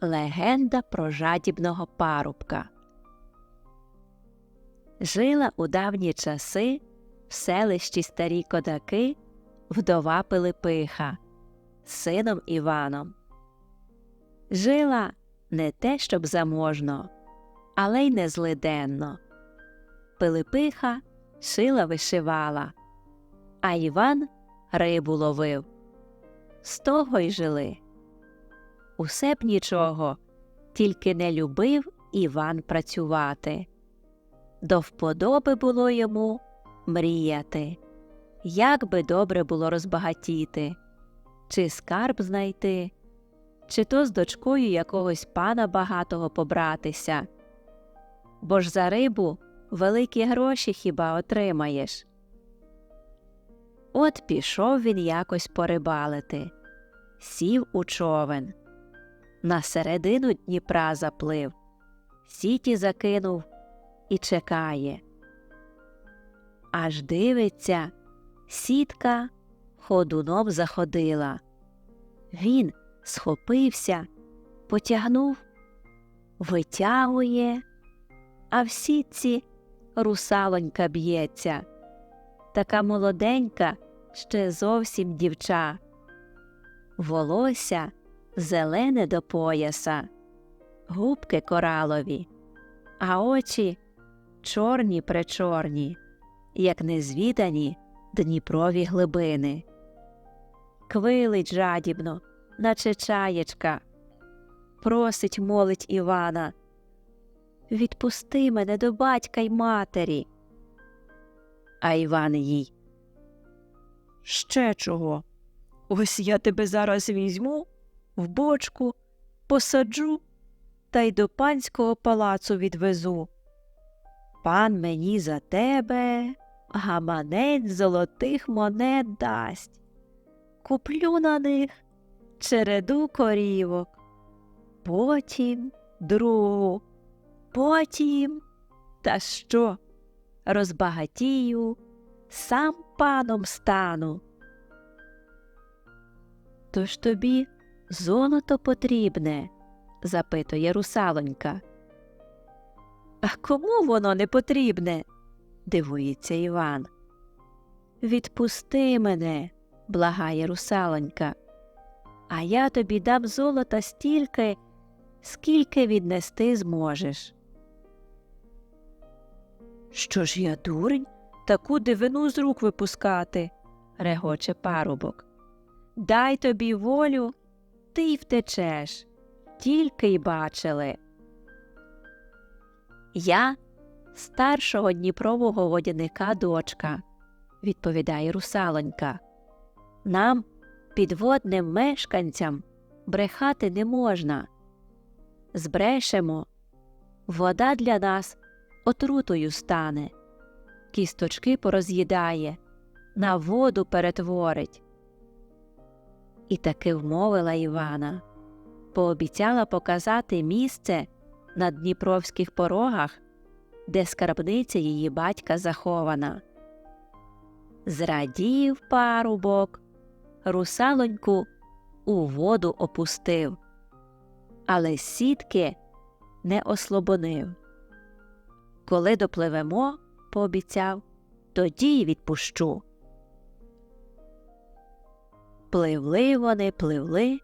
Легенда про жадібного парубка. Жила у давні часи в селищі старі кодаки вдова Пилипиха сином Іваном. Жила не те, щоб заможно, але й не злиденно. Пилипиха шила вишивала, а Іван рибу ловив. З того й жили. Усе б нічого, тільки не любив Іван працювати. До вподоби було йому мріяти, як би добре було розбагатіти, чи скарб знайти, чи то з дочкою якогось пана багатого побратися. Бо ж за рибу великі гроші хіба отримаєш. От пішов він якось порибалити, сів у човен. На середину Дніпра заплив, сіті закинув і чекає. Аж дивиться, сітка ходуном заходила. Він схопився, потягнув, витягує, а в сітці русалонька б'ється. Така молоденька, ще зовсім дівча. Волосся зелене до пояса, губки коралові, а очі чорні пречорні, як незвідані Дніпрові глибини. Квилить жадібно, наче чаєчка, просить молить Івана. Відпусти мене до батька й матері. А Іван їй. Ще чого? Ось я тебе зараз візьму в бочку, посаджу та й до панського палацу відвезу. Пан мені за тебе гаманець золотих монет дасть. Куплю на них череду корівок, потім другу, потім та що? Розбагатію, сам паном стану. Тож тобі золото потрібне? запитує русалонька. А кому воно не потрібне? дивується Іван. Відпусти мене, благає русалонька, а я тобі дам золота стільки, скільки віднести зможеш. Що ж я дурень, таку дивину з рук випускати, регоче парубок. Дай тобі волю, ти й втечеш, тільки й бачили. Я старшого Дніпрового водяника дочка, відповідає русалонька. Нам, підводним мешканцям, брехати не можна. Збрешемо, вода для нас отрутою стане, кісточки пороз'їдає, на воду перетворить. І таки вмовила Івана, пообіцяла показати місце на дніпровських порогах, де скарбниця її батька захована. Зрадів парубок, русалоньку у воду опустив, але сітки не ослобонив. Коли допливемо, пообіцяв, тоді й відпущу. Пливли вони, пливли,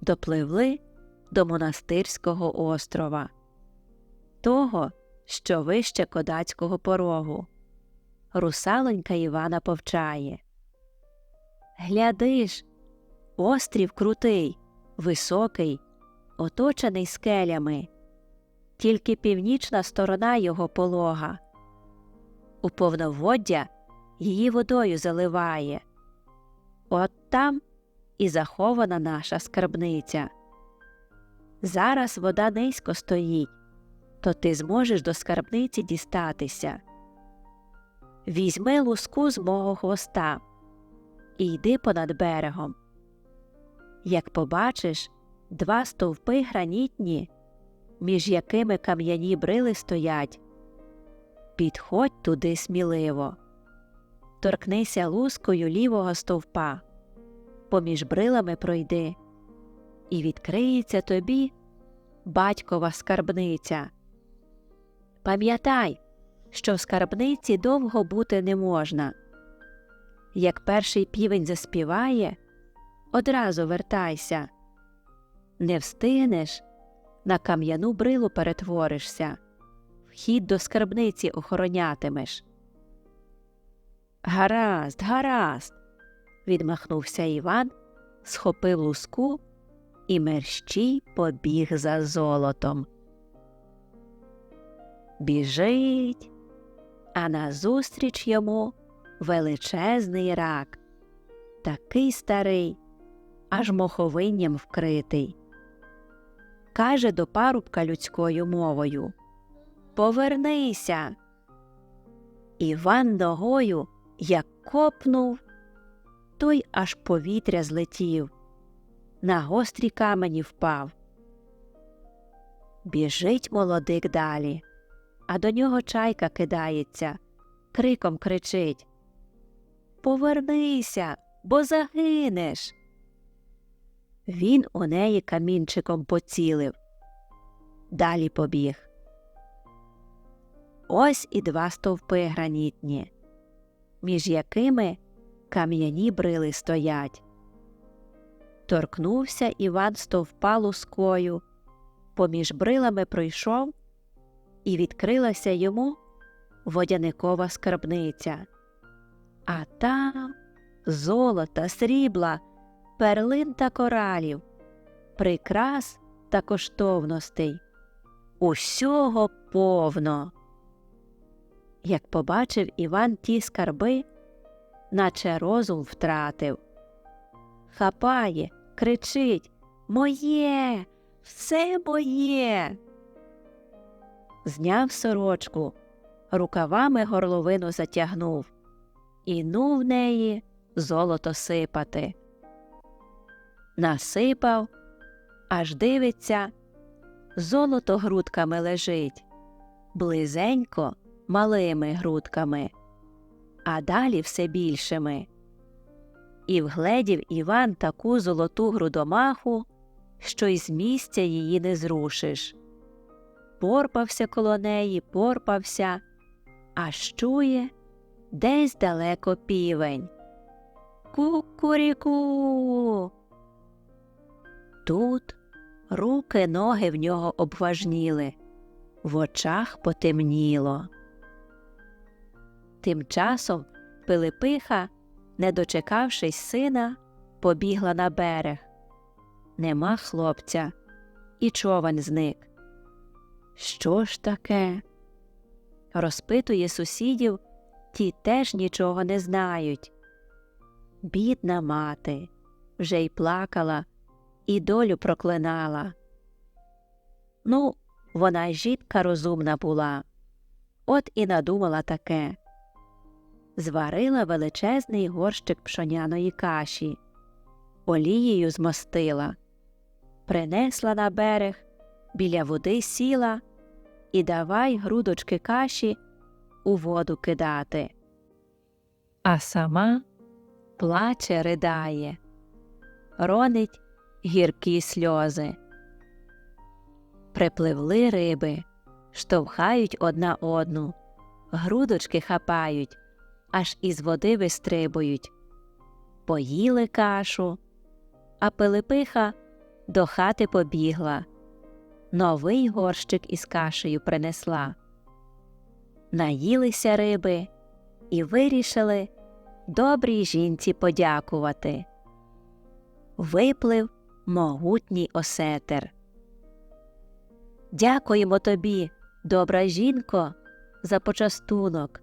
допливли до монастирського острова, того, що вище кодацького порогу. Русалонька Івана повчає. Гляди ж, острів крутий, високий, оточений скелями, тільки північна сторона його полога. У повноводдя її водою заливає. От там і захована наша скарбниця. Зараз вода низько стоїть, то ти зможеш до скарбниці дістатися. Візьми луску з мого хвоста і йди понад берегом. Як побачиш два стовпи гранітні, між якими кам'яні брили стоять, підходь туди сміливо, торкнися лускою лівого стовпа поміж брилами пройди, і відкриється тобі батькова скарбниця. Пам'ятай, що в скарбниці довго бути не можна. Як перший півень заспіває, одразу вертайся. Не встигнеш, на кам'яну брилу перетворишся, вхід до скарбниці охоронятимеш. Гаразд, гаразд, відмахнувся Іван, схопив луску і мерщій побіг за золотом. Біжить, а назустріч йому величезний рак, такий старий, аж моховинням вкритий. Каже до парубка людською мовою Повернися. Іван ногою, як копнув, той аж повітря злетів, на гострі камені впав. Біжить молодик далі, а до нього чайка кидається, криком кричить Повернися, бо загинеш. Він у неї камінчиком поцілив. Далі побіг. Ось і два стовпи гранітні, між якими кам'яні брили стоять. Торкнувся Іван стовпа лускою, поміж брилами пройшов, і відкрилася йому водяникова скарбниця. А там золота, срібла, перлин та коралів, прикрас та коштовностей. Усього повно. Як побачив Іван ті скарби, наче розум втратив. Хапає, кричить Моє, все моє. Зняв сорочку, рукавами горловину затягнув і ну в неї золото сипати. Насипав, аж дивиться, золото грудками лежить, близенько малими грудками, а далі все більшими. І вгледів Іван таку золоту грудомаху, що й з місця її не зрушиш. Порпався коло неї, порпався, аж чує десь далеко півень. Кукуріку. Тут руки ноги в нього обважніли, в очах потемніло. Тим часом Пилипиха, не дочекавшись сина, побігла на берег. Нема хлопця, і човен зник. Що ж таке? Розпитує сусідів, ті теж нічого не знають. Бідна мати вже й плакала, і долю проклинала. Ну, вона жінка розумна була, от і надумала таке. Зварила величезний горщик пшоняної каші, олією змостила, принесла на берег, біля води сіла і давай грудочки каші у воду кидати. А сама плаче, ридає, ронить гіркі сльози. Припливли риби, штовхають одна одну, грудочки хапають, аж із води вистрибують. Поїли кашу, а Пилипиха до хати побігла. Новий горщик із кашею принесла. Наїлися риби і вирішили добрій жінці подякувати. Виплив могутній осетер. Дякуємо тобі, добра жінко, за почастунок.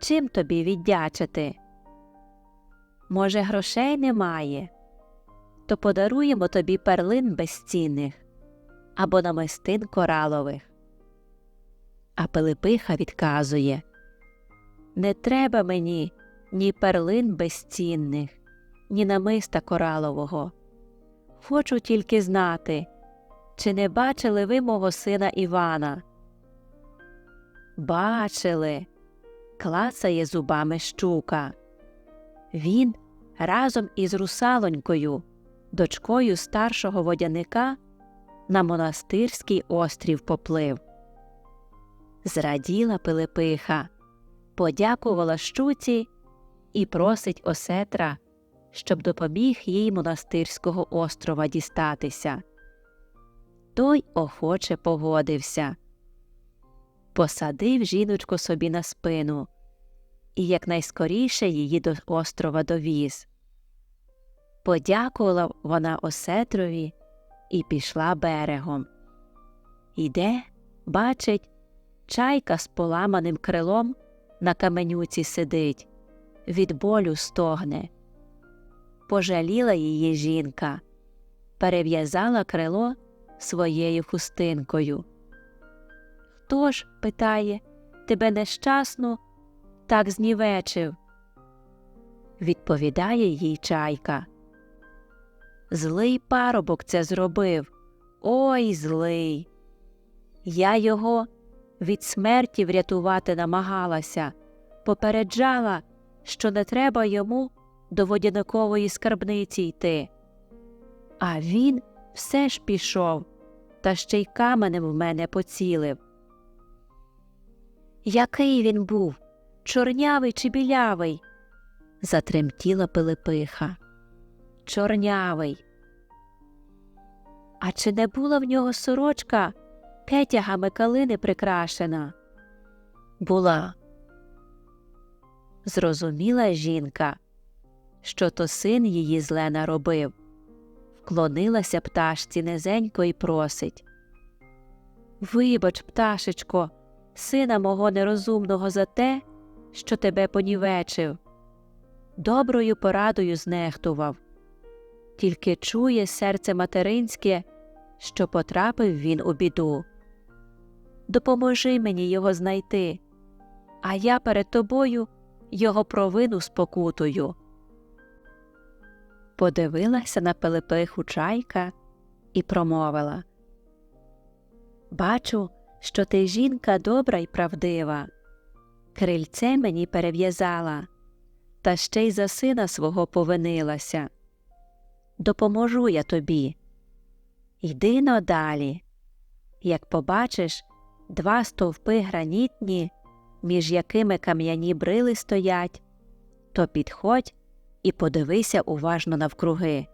Чим тобі віддячити? Може, грошей немає, то подаруємо тобі перлин безцінних або намистин коралових. А Пилипиха відказує Не треба мені ні перлин безцінних, ні намиста коралового. Хочу тільки знати, чи не бачили ви мого сина Івана? Бачили, клацає зубами щука. Він разом із русалонькою, дочкою старшого водяника, на монастирський острів поплив. Зраділа Пилипиха, подякувала щуці і просить осетра, щоб допоміг їй монастирського острова дістатися. Той охоче погодився. Посадив жіночку собі на спину і якнайскоріше її до острова довіз. Подякувала вона осетрові і пішла берегом. Іде, бачить, чайка з поламаним крилом на каменюці сидить, від болю стогне. Пожаліла її жінка, перев'язала крило своєю хустинкою. Хто ж, питає, тебе нещасну так знівечив? Відповідає їй чайка. Злий парубок це зробив. Ой злий. Я його від смерті врятувати намагалася, попереджала, що не треба йому до водяникової скарбниці йти. А він все ж пішов, та ще й каменем в мене поцілив. Який він був, чорнявий чи білявий? затремтіла Пилипиха. Чорнявий. А чи не була в нього сорочка кетягами калини прикрашена? Була. Зрозуміла жінка, що то син її зле наробив. Вклонилася пташці низенько і просить. Вибач, пташечко, сина мого нерозумного за те, що тебе понівечив. Доброю порадою знехтував. Тільки чує серце материнське, що потрапив він у біду. Допоможи мені його знайти, а я перед тобою його провину спокутую. Подивилася на Пилипиху чайка і промовила Бачу, що ти жінка добра й правдива. Крильце мені перев'язала, та ще й за сина свого повинилася. Допоможу я тобі. Йди но далі. Як побачиш два стовпи гранітні, між якими кам'яні брили стоять, то підходь і подивися уважно навкруги.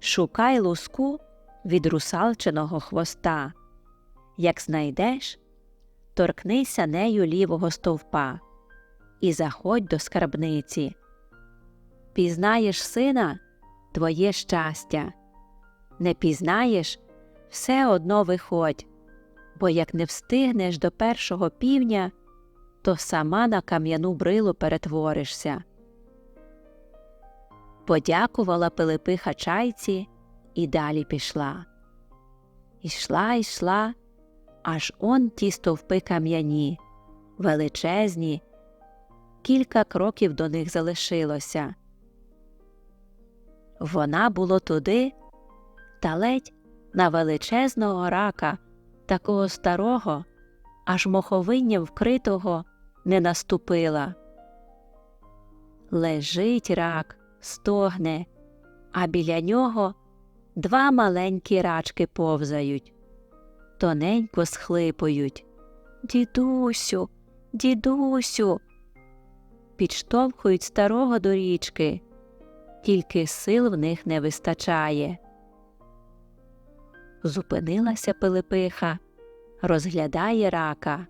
Шукай луску від русалчиного хвоста. Як знайдеш, торкнися нею лівого стовпа і заходь до скарбниці. Пізнаєш сина твоє щастя. Не пізнаєш, все одно виходь, бо як не встигнеш до першого півня, то сама на кам'яну брилу перетворишся. Подякувала Пилипиха чайці і далі пішла. Ішла, йшла, аж он ті стовпи кам'яні, величезні, кілька кроків до них залишилося. Вона було туди, та ледь на величезного рака, такого старого, аж моховинням вкритого, не наступила. Лежить рак, стогне, а біля нього два маленькі рачки повзають, тоненько схлипують. Дідусю, дідусю. Підштовхують старого до річки, тільки сил в них не вистачає. Зупинилася Пилипиха, розглядає рака,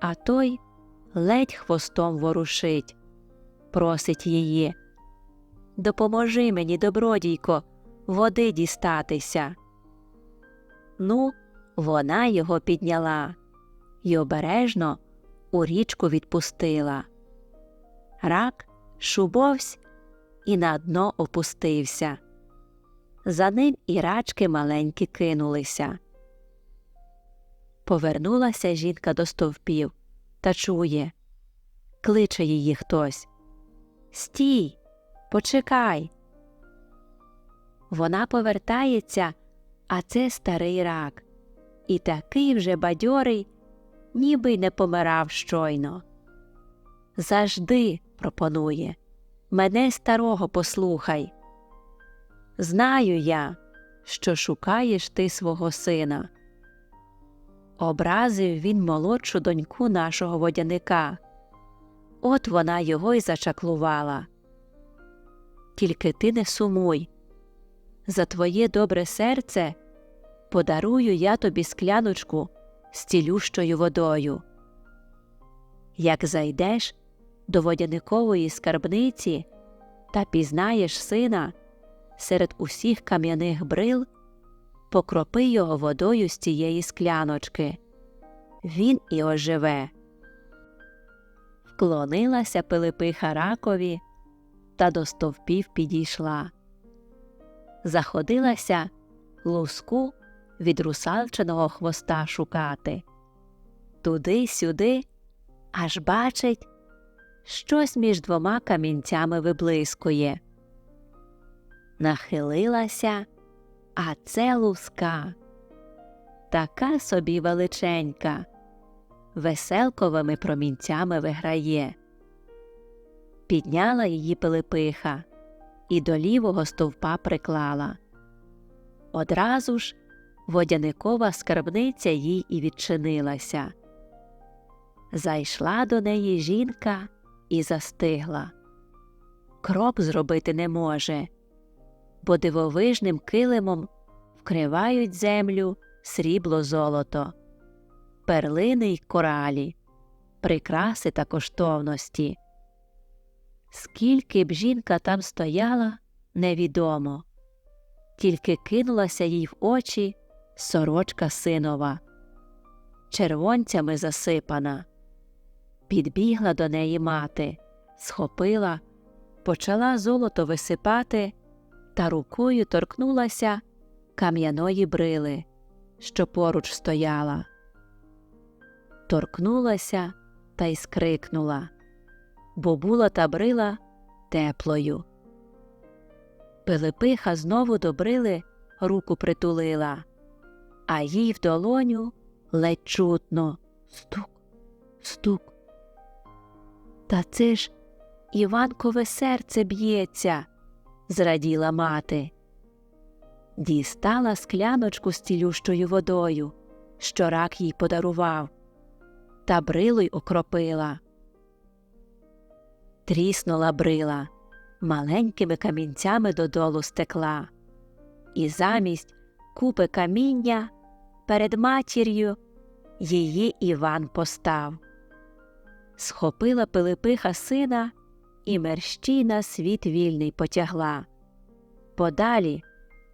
а той ледь хвостом ворушить, просить її. Допоможи мені, добродійко, води дістатися. Ну, вона його підняла й обережно у річку відпустила. Рак шубовсь і на дно опустився. За ним і рачки маленькі кинулися. Повернулася жінка до стовпів та чує кличе її хтось. Стій, почекай. Вона повертається, а це старий рак, і такий вже бадьорий, ніби й не помирав щойно. Завжди, пропонує, мене старого послухай. Знаю я, що шукаєш ти свого сина. Образив він молодшу доньку нашого водяника. От вона його й зачаклувала. Тільки ти не сумуй. За твоє добре серце подарую я тобі скляночку з цілющою водою. Як зайдеш до водяникової скарбниці та пізнаєш сина серед усіх кам'яних брил, покропи його водою з цієї скляночки. Він і оживе. Вклонилася Пилипиха ракові та до стовпів підійшла. Заходилася луску від русалчиного хвоста шукати. Туди-сюди аж бачить, щось між двома камінцями виблискує. Нахилилася, а це луска. Така собі величенька, веселковими промінцями виграє. Підняла її Пилипиха і до лівого стовпа приклала. Одразу ж водяникова скарбниця їй і відчинилася. Зайшла до неї жінка і застигла. Крок зробити не може, бо дивовижним килимом вкривають землю срібло золото, перлини й коралі, прикраси та коштовності. Скільки б жінка там стояла, невідомо, тільки кинулася їй в очі сорочка синова, червонцями засипана. Підбігла до неї мати, схопила, почала золото висипати та рукою торкнулася кам'яної брили, що поруч стояла. Торкнулася та й скрикнула, бо була та брила теплою. Пилипиха знову до брили руку притулила, а їй в долоню ледь чутно стук, стук. Та це ж Іванкове серце б'ється, зраділа мати. Дістала скляночку з цілющою водою, що рак їй подарував, та брилу й окропила. Тріснула брила, маленькими камінцями додолу стекла, і замість купи каміння перед матір'ю її Іван постав. Схопила Пилипиха сина і мерщій на світ вільний потягла, подалі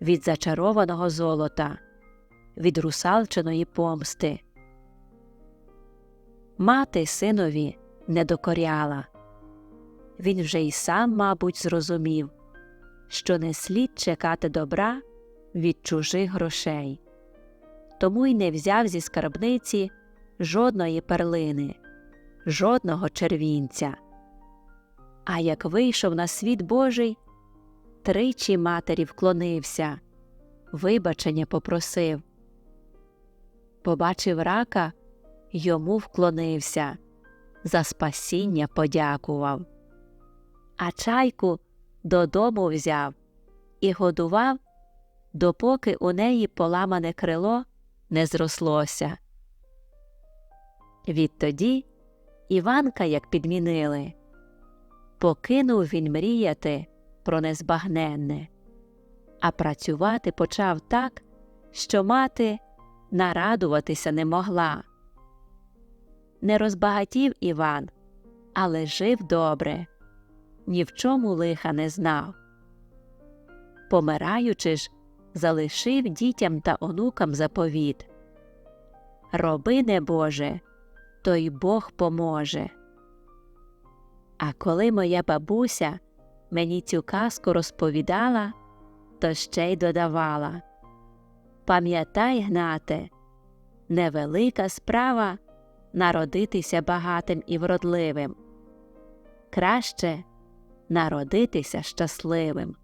від зачарованого золота, від русалчиної помсти. Мати синові не докоряла. Він вже й сам, мабуть, зрозумів, що не слід чекати добра від чужих грошей, тому й не взяв зі скарбниці жодної перлини, жодного червінця. А як вийшов на світ Божий, тричі матері вклонився, вибачення попросив. Побачив рака, йому вклонився, за спасіння подякував. А чайку додому взяв і годував, допоки у неї поламане крило не зрослося. Відтоді Іванка як підмінили. Покинув він мріяти про незбагненне, а працювати почав так, що мати нарадуватися не могла. Не розбагатів Іван, але жив добре, ні в чому лиха не знав. Помираючи ж, залишив дітям та онукам заповіт Роби не Боже, то Бог поможе. А коли моя бабуся мені цю казку розповідала, то ще й додавала Пам'ятай, гнате, невелика справа народитися багатим і вродливим. Краще народитися щасливим.